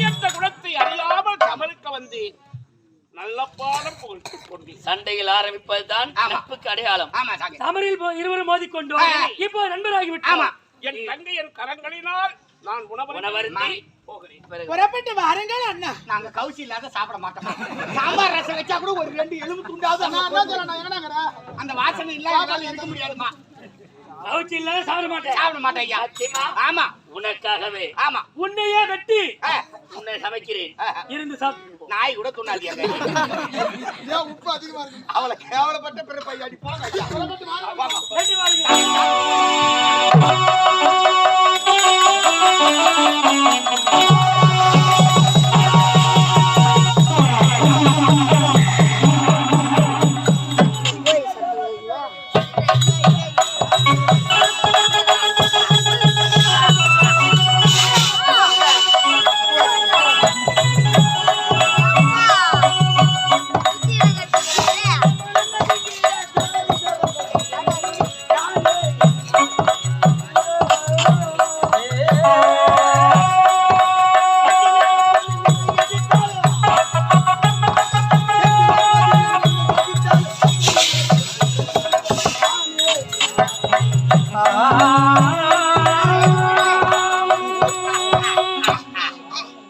உயர்ந்த குணத்தை அறியாமல் சமர்க்க வந்தேன் நல்ல பாடம் கொண்டேன் சண்டையில் ஆரம்பிப்பதுதான். நட்புக்கு அடையாளம். ஆமா தமிழில் இருவரும் மோதிக்கொண்டோம். ஆ. இப்போ நண்பராகி விட்டோம் ஆமா. என் தங்கை என் கரங்களினால் நான் உணவருந்தி புறப்பட்டு வாருங்கள் அண்ணா. நாங்க கவுசி இல்லாத சாப்பிட மாட்டோம். சாம்பார் ரசம் வச்சா கூட ஒரு ரெண்டு எலும்பு துண்டாவது நான் என்ன சொல்றேன் நான் என்னங்கடா அந்த வாசனை இல்லாத இருக்க முடியாதுமா. கவுச்சி இல்லாத சாப்பிட மாட்டேன். சாப்பிட மாட்டேன் ஐயா. சத்தியமா? ஆமா. உனக்காகவே. ஆமா. உன்னையே வெட்டி உன்னை சமைக்கிறேன். இருந்து சாப்பிட்டு நாய் கூட துண்ணாதியா உப்பு அதிகமா இருக்கு? அவளை கேவலப்பட்ட பிறப்பை அடி போங்க ஐயா.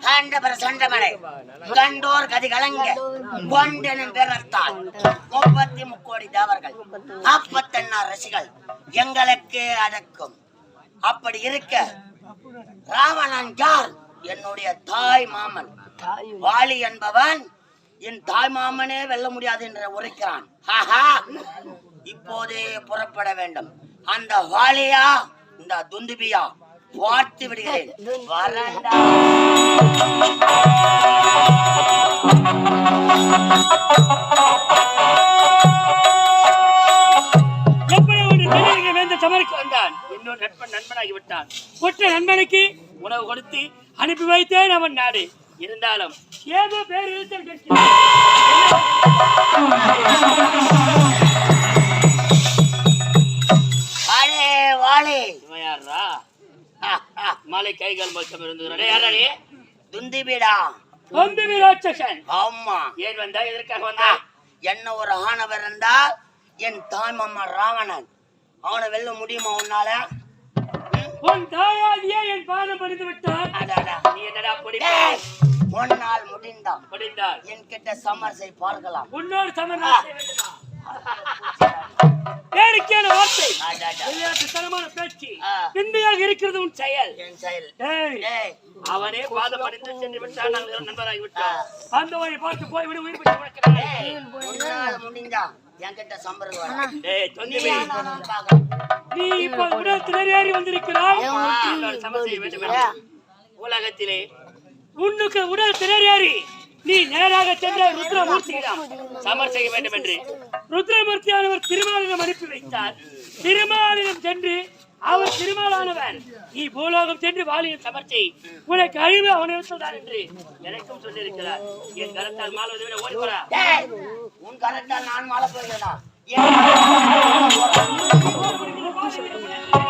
வாங்க. வெட்டி கண்டோர் கதி கலங்க கொண்டனும் பிறத்தால் முப்பத்தி முக்கோடி தேவர்கள் நாற்பத்தெண்ணார் ரசிகள் எங்களுக்கு அடக்கும். அப்படி இருக்க ராவணன் யார்? என்னுடைய தாய் மாமன். வாலி என்பவன் என் தாய் மாமனே வெல்ல முடியாது என்று உரைக்கிறான். இப்போதே புறப்பட வேண்டும். அந்த வாலியா இந்த துந்துபியா பார்த்து விடுகிறேன். வரண்டா. எப்படி ஒரு வேந்த சமருக்கு வந்தான். நண்பன் நண்பனாகி விட்டான். ஒற்றை நண்பனுக்கு உணவு கொடுத்து அனுப்பி வைத்தேன் அவன் நாடு. இருந்தாலும் ஏதோ பேர் இழுத்தல் கேட்கிறேன் வாலே இவன் யாரா மலை இருந்தது யாரா நீ துந்திபிடா. வந்து ராட்சசன். ஆமா. ஏன் வந்தா? எதற்காக வந்தா? என்ன ஒரு ஆணவர் இருந்தால் என் தாய் மாமா ராவணன். அவனை வெல்ல முடியுமா உன்னால? உன் தாயாதியே என் பாதம் விட்டான் அடாடா. நீ என்னடா பொடி டேய், உன்னால் முடிந்தான் படிந்தால் என் கிட்ட சமரசை பார்க்கலாம். உன்னோடு வேண்டுமா? வேடிக்கையான வார்த்தை. விளையாட்டுத்தனமான பேச்சு. ஆ. நிந்தையாக இருக்கிறது உன் செயல். அவனே பாதம் படித்து சென்று விட்டான். நாங்கள் நண்பராகி விட்டான் அந்த வழி பார்த்து போய் விடு உயிர் என்கிட்ட சம்பரம் நீ இப்போ உடல் ஏறி வந்திருக்கிறாய்? வேண்டும் என்று உலகத்திலே உன்னுக்கு உடல் திணறேறி நீ நேராக சென்ற ருத்ரமூர்த்தியிடம் சமர் செய்ய வேண்டும் என்று ருத்ரமூர்த்தியானவர் திருமாலிடம் அனுப்பி வைத்தார். திருமாலிடம் சென்று அவர் திருமாலானவர் நீ பூலோகம் சென்று வாலியின் சமர்ச்சை. உனக்கு அழிவு அவனிடத்தில் என்று எனக்கும் சொல்லியிருக்கிறார். என் கரத்தால் மாலுவதை விட ஓடி போறா டேய், உன் கரத்தால் நான் மாலை போகிறேனா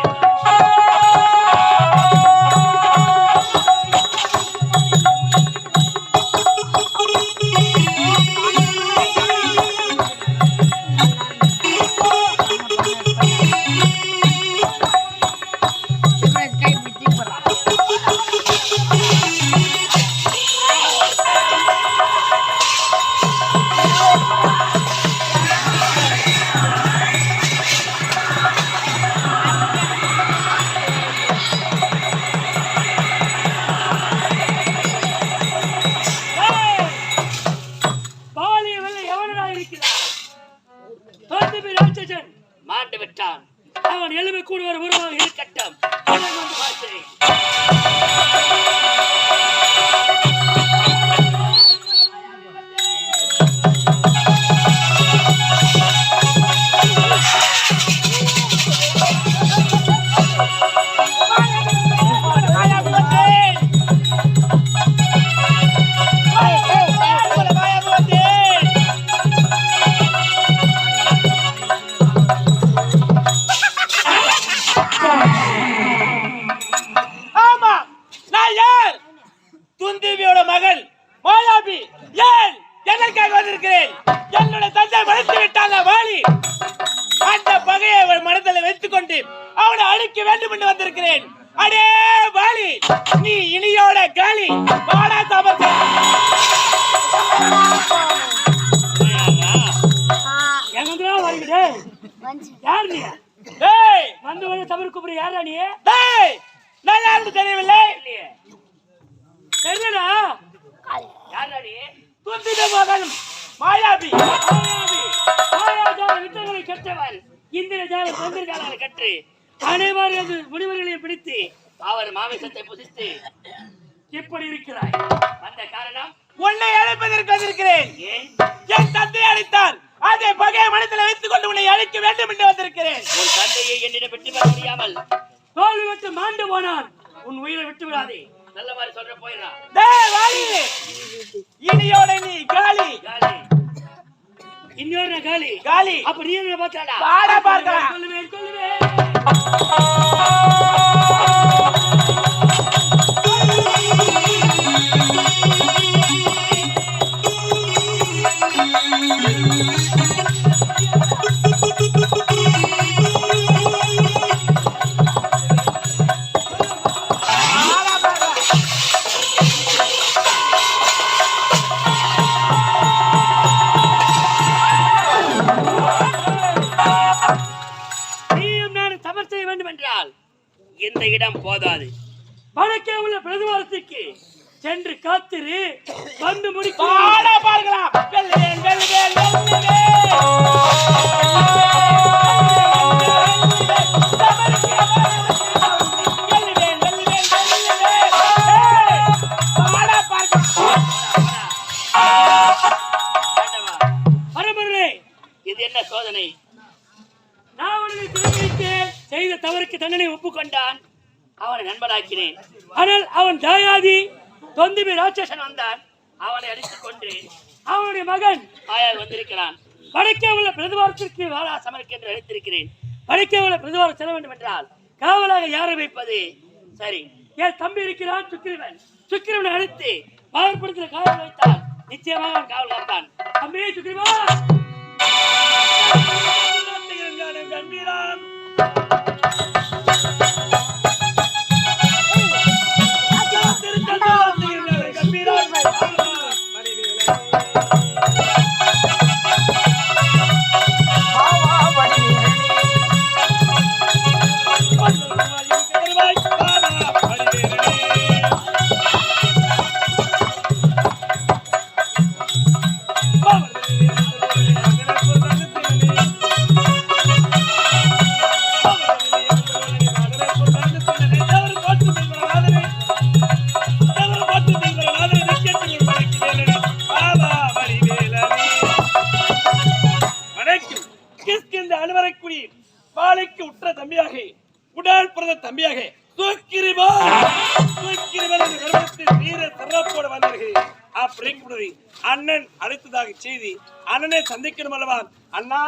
துந்திட மகன் மாயாபி. மாயாபி. மாயாஜால வித்தகனை கற்றவன் இந்திரஜால கற்று அனைவரது முனிவர்களையும் பிடித்து அவர் மாமிசத்தை புசித்து இப்படி இருக்கிறாய். அந்த காரணம்? உன்னை அழைப்பதற்கு வந்திருக்கிறேன் என் தந்தை அழைத்தான் அதை பகையை மனத்தில் வைத்துக் கொண்டு உன்னை அழைக்க வேண்டும் என்று வந்திருக்கிறேன். உன் தந்தையை என்னிடம் விட்டு பெற முடியாமல் தோல்வி விட்டு மாண்டு போனான் உன் உயிரை விட்டு விடாதே நல்ல மாதிரி சொல்ற போயிடலாம் டேய் இனியோட நீ காலி. காலி. இன்னொரு காலி. காலி. அப்ப நீ என்ன பார்த்தாடா வாடா பார்க்கலாம். கொல்லுவேன் கொல்லுவேன் தொந்திபி ராட்சசன் வந்தான் அவனை அடித்துக் கொண்டு அவனுடைய மகன் ஆயார் வந்திருக்கிறான். வடக்கே உள்ள பிரதிவாரத்திற்கு வாழா சமருக்கு என்று அழைத்திருக்கிறேன். வடக்கே உள்ள பிரதிவாரம் செல்ல வேண்டும் என்றால் காவலாக யாரை வைப்பது? சரி. என் தம்பி இருக்கிறான் சுக்கிரவன் சுக்கிரவனை அழைத்து பாகப்படுத்தின காவல் வைத்தால் நிச்சயமாக அவன் காவல் காப்பான் தம்பி சுக்கிரவா தம்பியாக. உடால் பிறந்த தம்பியாக. தூக்கிரிவா தூக்கிரிவன் என்ற கர்வத்தில் வீர சிறப்போடு வந்தார்கள். அப்படி அண்ணன் அழைத்ததாக செய்தி. அண்ணனை சந்திக்கணும் அல்லவா? அண்ணா!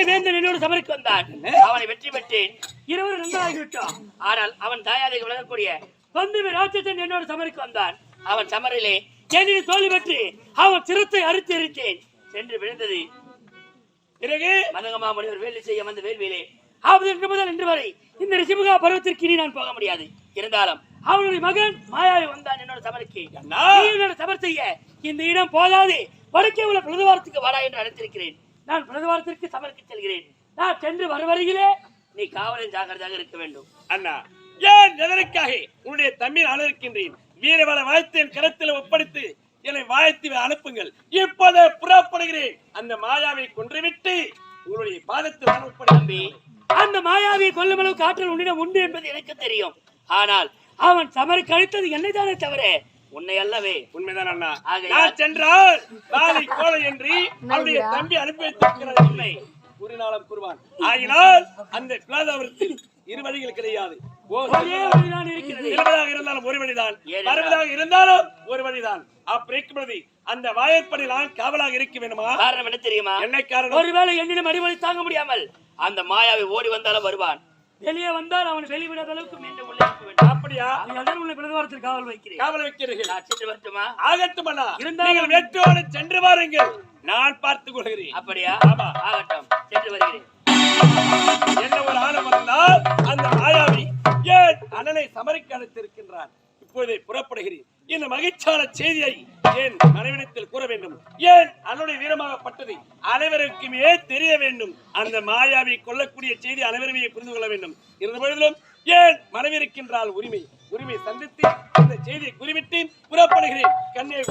தென்னிலங்கை வேந்தன் என்னோடு சபைக்கு வந்தான். அவனை வெற்றி பெற்றேன். இருவரும் நன்றாகிவிட்டோம். ஆனால் அவன் தாயாதை விளங்கக்கூடிய தொந்திபி ராட்சசன் என்னோடு சபைக்கு வந்தான். அவன் சமரிலே என்னிடம் தோல்வி பெற்று அவன் சிரத்தை அறுத்து எரித்தேன். சென்று விழுந்தது. பிறகு மதங்கமா முனிவர் வேலை செய்ய வந்த வேள்வியிலே ஆவது இன்று முதல் இன்று வரை இந்த ரிஷிமுகா பருவத்திற்கு இனி நான் போக முடியாது. இருந்தாலும் அவனுடைய மகன் மாயாவி வந்தான் என்னோட சமருக்கு நீ என்னோட தவறு செய்ய இந்த இடம் போதாது. வடக்கே உள்ள பிரதிவாரத்துக்கு வரா என்று அழைத்திருக்கிறேன். நான் பிரதிவாரத்திற்கு சமருக்கு செல்கிறேன். நான் சென்று வர வருகிலே நீ காவலில் ஜாக்கிரதையாக இருக்க வேண்டும். அண்ணா ஏன் எதற்காக உன்னுடைய தம்பியை அழைக்கின்றேன்? வீரவள வாழ்த்து என் கரத்தில் ஒப்படைத்து என்னை வாழ்த்தி அனுப்புங்கள். இப்போதே புறப்படுகிறேன். அந்த மாயாவை கொன்றுவிட்டு உங்களுடைய பாதத்தில். அந்த மாயாவியை கொல்லும் அளவு காற்றல் உன்னிடம் உண்டு என்பது எனக்கு தெரியும். ஆனால் அவன் சமரை கழித்தது என்னை தானே தவிர உன்னை அல்லவே உண்மைதான் அண்ணா. நான் சென்றால் நாளை கோலை என்று அவருடைய தம்பி அனுப்பி வைத்திருக்கிறார். உண்மை. ஒரு நாளும் கூறுவான் ஆகினால் அந்த இரு வழிகள் கிடையாது. இருபதாக இருந்தாலும் ஒரு அறுபதாக இருந்தாலும் ஒரு வழிதான். அப்படி அந்த வாயற்படி நான் காவலாக இருக்க வேண்டுமா? காரணம் என்ன தெரியுமா? என்ன காரணம்? ஒருவேளை என்னிடம் அடிமொழி தாங்க முடியாமல் அந்த மாயாவை ஓடி வந்தாலும் வருவான். வெளியே வந்தால் அவன் வெளிவிடாத அளவுக்கு மீண்டும் உள்ளே அப்படியா? பிரதவாரத்தில் காவல் வைக்கிறேன். காவல் வைக்கிறீர்கள். நான் சென்று வரட்டுமா? ஆகட்டும் அண்ணா இருந்தாலும் நீங்கள் வெற்றோடு சென்று வாருங்கள். நான் பார்த்துக் கொள்கிறேன். அப்படியா? ஆமா. ஆகட்டும். சென்று வருகிறேன். என்ன ஒரு ஆணம் வந்தால் அந்த மாயாவி ஏன் அண்ணனை சமரிக்க அழைத்திருக்கின்றான்? இப்போதே புறப்படுகிறேன். இந்த மகிழ்ச்சியான செய்தியை ஏன் மனைவிடத்தில் கூற வேண்டும். ஏன் அண்ணனுடைய வீரமாகப்பட்டது? அனைவருக்குமே தெரிய வேண்டும். அந்த மாயாவை கொல்லக்கூடிய செய்தி அனைவருமே புரிந்து கொள்ள வேண்டும். இருந்த பொழுதிலும் ஏன் மனைவி இருக்கின்றால் உரிமை? உரிமை சந்தித்து இந்த செய்தியை குறிவிட்டு புறப்படுகிறேன். கண்ணே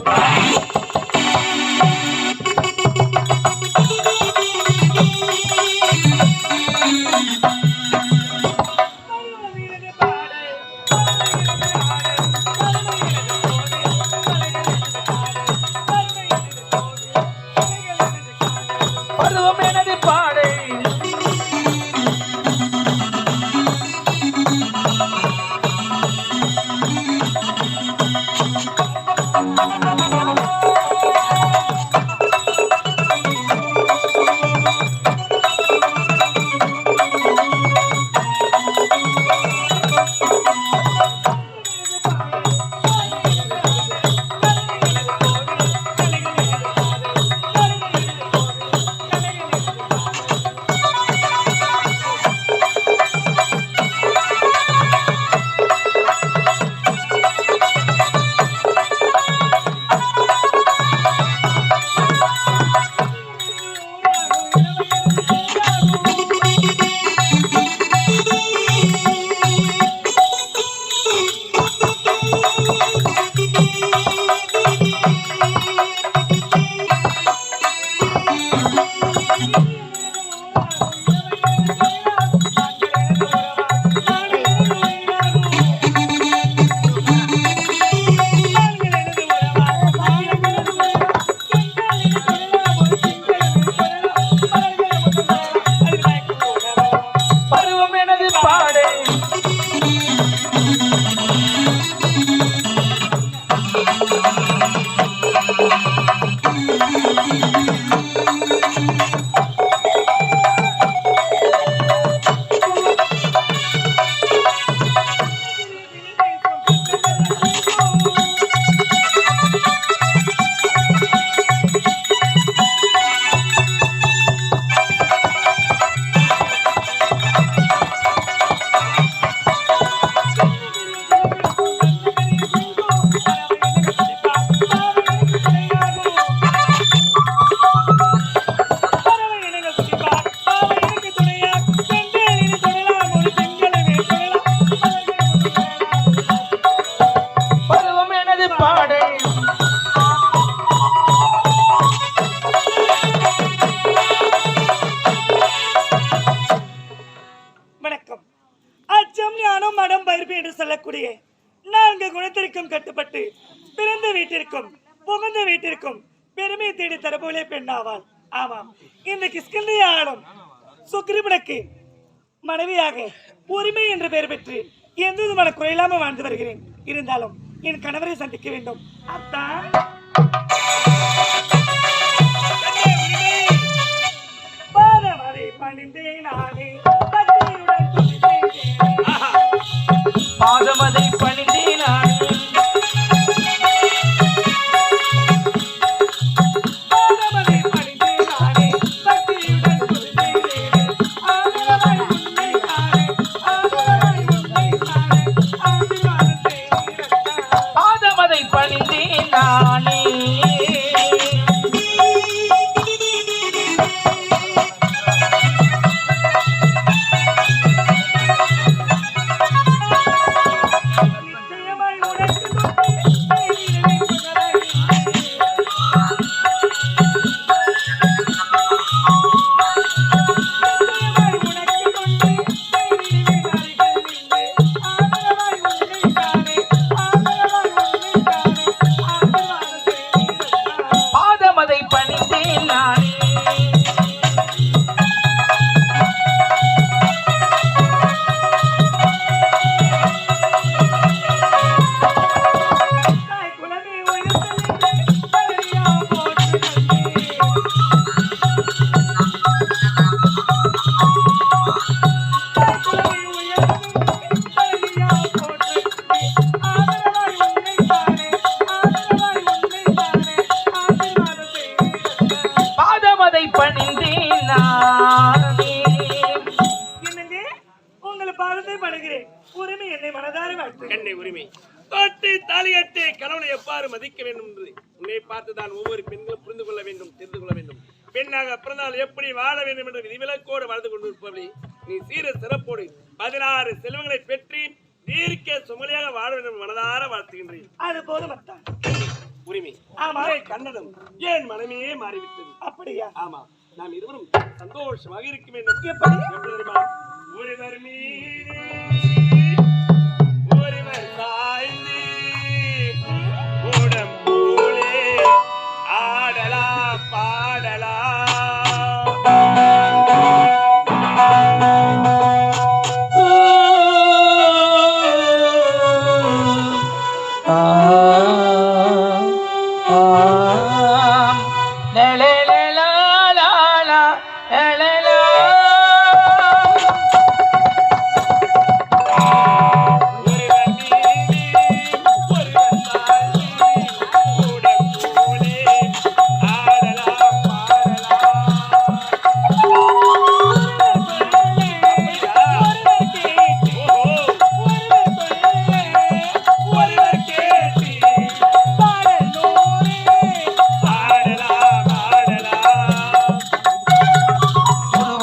ஞானம் என்று சொல்லக்கூடிய நான்கு குணத்திற்கும் கட்டுப்பட்டு பிறந்த வீட்டிற்கும் புகுந்த வீட்டிற்கும் பெருமை தேடி தரப்போலே பெண்ணாவாள். ஆமாம். இந்த கிஷ்கிந்தைய ஆளும் சுக்ரீவனுக்கு மனைவியாக உரிமை என்று பெயர் பெற்று எந்த விதமான குறையில்லாம வாழ்ந்து வருகிறேன். இருந்தாலும் என் கணவரை சந்திக்க வேண்டும். அத்தான் பாதவரை பணிந்தேன் நானே. பாதமதை தொட்டு தாலியட்டு கணவனை எவ்வாறு மதிக்க வேண்டும் என்று உன்னை பார்த்துதான் ஒவ்வொரு பெண்களும் புரிந்து கொள்ள வேண்டும் தெரிந்து கொள்ள வேண்டும். பெண்ணாக பிறந்தால் எப்படி வாழ வேண்டும் என்று விதிவிலக்கோடு வாழ்ந்து கொண்டிருப்பவளை நீ சீர சிறப்போடு பதினாறு செல்வங்களை பெற்று தீர்க்க சுமலியாக வாழ வேண்டும் மனதார வாழ்த்துகின்றேன். அது போதும் உரிமை. ஆமா. கண்டதும் ஏன் மனமே மாறிவிட்டது. அப்படியா? ஆமா. நாம் இருவரும் சந்தோஷமாக இருக்க வேண்டும்? எப்படி தெரியுமா? ஒருவர் மீது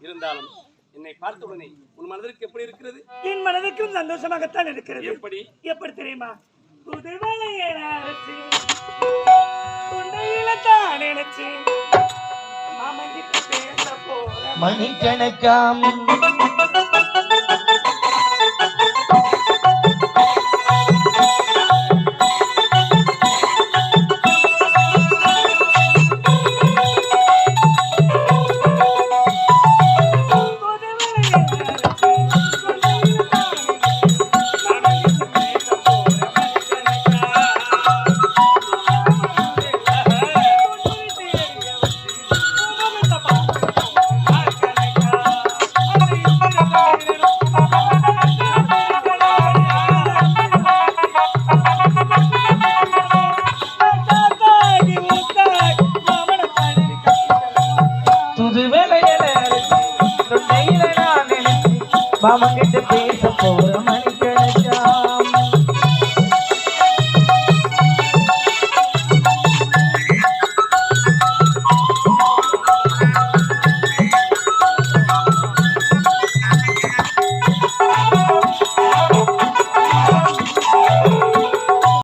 இருந்தாலும் என்னை பார்த்த உடனே உன் மனதிற்கு எப்படி இருக்கிறது? என் மனதுக்கும் சந்தோஷமாகத்தான் இருக்கிறது. எப்படி? எப்படி தெரியுமா? புதுவளையல அரைச்சு உன்னையில தான் நினைச்சு